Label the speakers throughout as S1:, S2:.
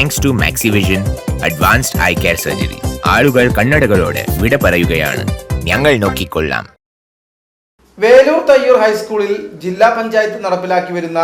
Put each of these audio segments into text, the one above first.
S1: Thanks to Maxivision advanced eye care surgery ആളുകൾ കണ്ണടകളോട് വിട പറയുകയാണ്. ഞങ്ങൾ നോക്കിക്കൊള്ളാം.
S2: വേലൂർ തയ്യൂർ ഹൈസ്കൂളിൽ ജില്ലാ പഞ്ചായത്ത് നടപ്പിലാക്കി വരുന്ന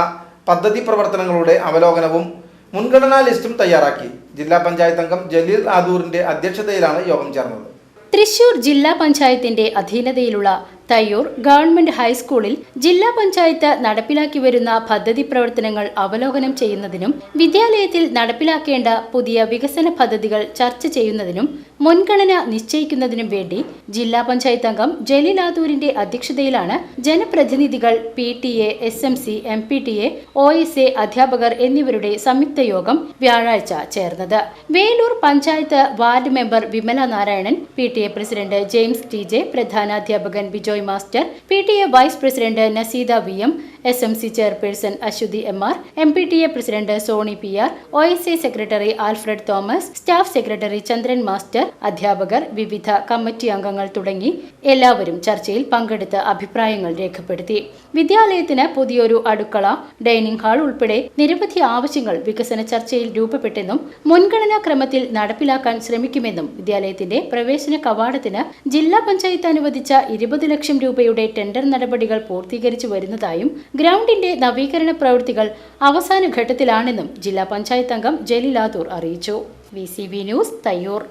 S2: പദ്ധതി പ്രവർത്തനങ്ങളുടെ അവലോകനവും മുൻഗണനാ ലിസ്റ്റും തയ്യാറാക്കി. ജില്ലാ പഞ്ചായത്ത് അംഗം ജലീൽ ആദൂറിന്റെ അധ്യക്ഷതയിലാണ് യോഗം ചേർന്നത്.
S3: തൃശൂർ ജില്ലാ പഞ്ചായത്തിന്റെ അധീനതയിലുള്ള തയ്യൂർ ഗവൺമെന്റ് ഹൈസ്കൂളിൽ ജില്ലാ പഞ്ചായത്ത് നടപ്പിലാക്കി വരുന്ന പദ്ധതി പ്രവർത്തനങ്ങൾ അവലോകനം ചെയ്യുന്നതിനും വിദ്യാലയത്തിൽ നടപ്പിലാക്കേണ്ട പുതിയ വികസന പദ്ധതികൾ ചർച്ച ചെയ്യുന്നതിനും മുൻഗണന നിശ്ചയിക്കുന്നതിനും വേണ്ടി ജില്ലാ പഞ്ചായത്ത് അംഗം ജലീലാദൂരിന്റെ അധ്യക്ഷതയിലാണ് ജനപ്രതിനിധികൾ P T A S M C M P T A O S A അധ്യാപകർ എന്നിവരുടെ സംയുക്ത യോഗം വ്യാഴാഴ്ച ചേർന്നത്. Velur panchayat ward member Vimala Narayanan P T A president James T J പ്രധാനാധ്യാപകൻ Bijoy master P T A vice president Naseeda V M S M C chairperson Aswathy M R M P T A president Soni P R O S A secretary Alfred Thomas staff secretary Chandran master അധ്യാപകർ വിവിധ committee അംഗങ്ങൾ തുടങ്ങി എല്ലാവരും ചർച്ചയിൽ പങ്കെടുത്ത് അഭിപ്രായങ്ങൾ രേഖപ്പെടുത്തി. വിദ്യാലയത്തിന് പുതിയൊരു അടുക്കള ഡൈനിങ് ഹാൾ ഉൾപ്പെടെ നിരവധി ആവശ്യങ്ങൾ വികസന ചർച്ചയിൽ രൂപപ്പെട്ടെന്നും മുൻഗണനാ ക്രമത്തിൽ നടപ്പിലാക്കാൻ ശ്രമിക്കുമെന്നും വിദ്യാലയത്തിന്റെ പ്രവേശന കവാടത്തിന് ജില്ലാ പഞ്ചായത്ത് അനുവദിച്ച ഇരുപത് ലക്ഷം രൂപയുടെ ടെൻഡർ നടപടികൾ പൂർത്തീകരിച്ചു വരുന്നതായും ഗ്രൗണ്ടിന്റെ നവീകരണ പ്രവൃത്തികൾ അവസാന ഘട്ടത്തിലാണെന്നും ജില്ലാ പഞ്ചായത്ത് അംഗം ജലീലാതൂർ അറിയിച്ചു. V news Thayyur.